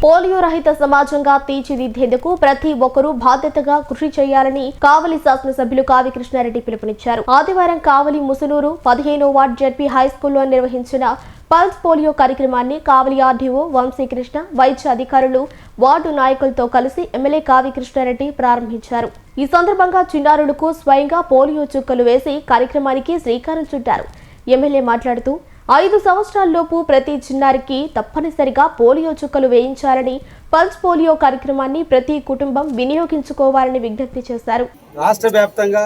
Polio రహిత సమాజంగా తీర్చిదిద్దేందుకు ప్రతి ఒక్కరూ బాధ్యతగా కృషి చేయాలని కావలి శాసనసభ్యులు కావి కృష్ణారెడ్డి పిలుపునిచ్చారు. ఆదివారం కావలి ముసునూరు పదిహేనో వార్డ్ జడ్పీ హై స్కూల్లో నిర్వహించిన పల్స్ పోలియో కార్యక్రమాన్ని కావలి ఆర్డీఓ వంశీకృష్ణ వైద్య అధికారులు వార్డు నాయకులతో కలిసి ఎమ్మెల్యే కావి కృష్ణారెడ్డి ప్రారంభించారు. ఈ సందర్భంగా చిన్నారులకు స్వయంగా పోలియో చుక్కలు వేసి కార్యక్రమానికి శ్రీకారం చుట్టారు. ఎమ్మెల్యే మాట్లాడుతూ ఐదు సంవత్సరాల్లోపు ప్రతి చిన్నారికి తప్పనిసరిగా పోలియో చుక్కలు వేయించాలని పల్స్ పోలియో కార్యక్రమాన్ని ప్రతి కుటుంబం వినియోగించుకోవాలని విజ్ఞప్తి చేశారు. రాష్ట్ర వ్యాప్తంగా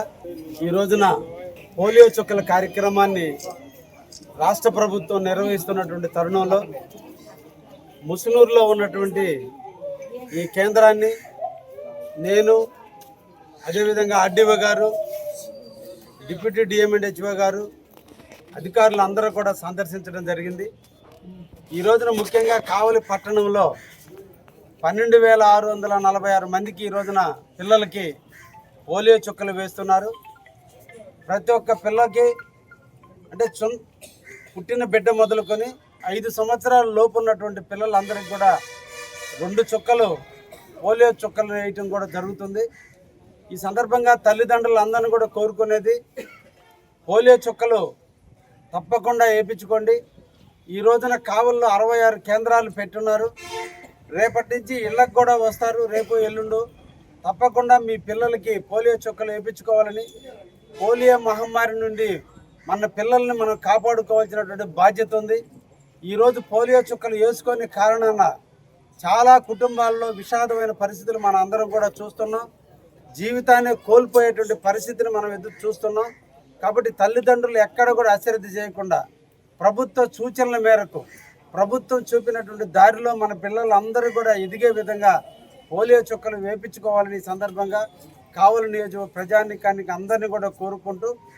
ఈ రోజున పోలియో చుక్కల కార్యక్రమాన్ని రాష్ట్ర ప్రభుత్వం నిర్వహిస్తున్నటువంటి తరుణంలో ముసునూరులో ఉన్నటువంటి ఈ కేంద్రాన్ని నేను అదేవిధంగా ఆర్డీఓ గారు డిప్యూటీ డిఎంఎండ్హెచ్ఓ గారు అధికారులు అందరూ కూడా సందర్శించడం జరిగింది. ఈ రోజున ముఖ్యంగా కావలి పట్టణంలో పన్నెండు వేల ఆరు వందల నలభై ఆరు మందికి ఈ రోజున పిల్లలకి పోలియో చుక్కలు వేస్తున్నారు. ప్రతి ఒక్క పిల్లకి అంటే చు పుట్టిన బిడ్డ మొదలుకొని ఐదు సంవత్సరాల లోపు ఉన్నటువంటి పిల్లలందరికీ కూడా రెండు చుక్కలు పోలియో చుక్కలు వేయటం కూడా జరుగుతుంది. ఈ సందర్భంగా తల్లిదండ్రులు అందరిని కూడా కోరుకునేది పోలియో చుక్కలు తప్పకుండా వేయించుకోండి. ఈ రోజున కావల్లో అరవై ఆరు కేంద్రాలు పెట్టున్నారు. రేపటి నుంచి ఇళ్ళకు కూడా వస్తారు రేపు ఎల్లుండు. తప్పకుండా మీ పిల్లలకి పోలియో చుక్కలు వేయించుకోవాలని పోలియో మహమ్మారి నుండి మన పిల్లల్ని మనం కాపాడుకోవాల్సినటువంటి బాధ్యత ఉంది. ఈరోజు పోలియో చుక్కలు వేసుకొని కారణాన చాలా కుటుంబాల్లో విషాదమైన పరిస్థితులు మనం అందరం కూడా చూస్తున్నాం. జీవితాన్ని కోల్పోయేటువంటి పరిస్థితిని మనం ఎదురు చూస్తున్నాం. కాబట్టి తల్లిదండ్రులు ఎక్కడ కూడా అశ్రద్ధ చేయకుండా ప్రభుత్వ సూచనల మేరకు ప్రభుత్వం చూపినటువంటి దారిలో మన పిల్లలందరూ కూడా ఎదిగే విధంగా పోలియో చుక్కలు వేపించుకోవాలని సందర్భంగా కావలి నియోజక ప్రజానికానికి అందరినీ కూడా కోరుకుంటూ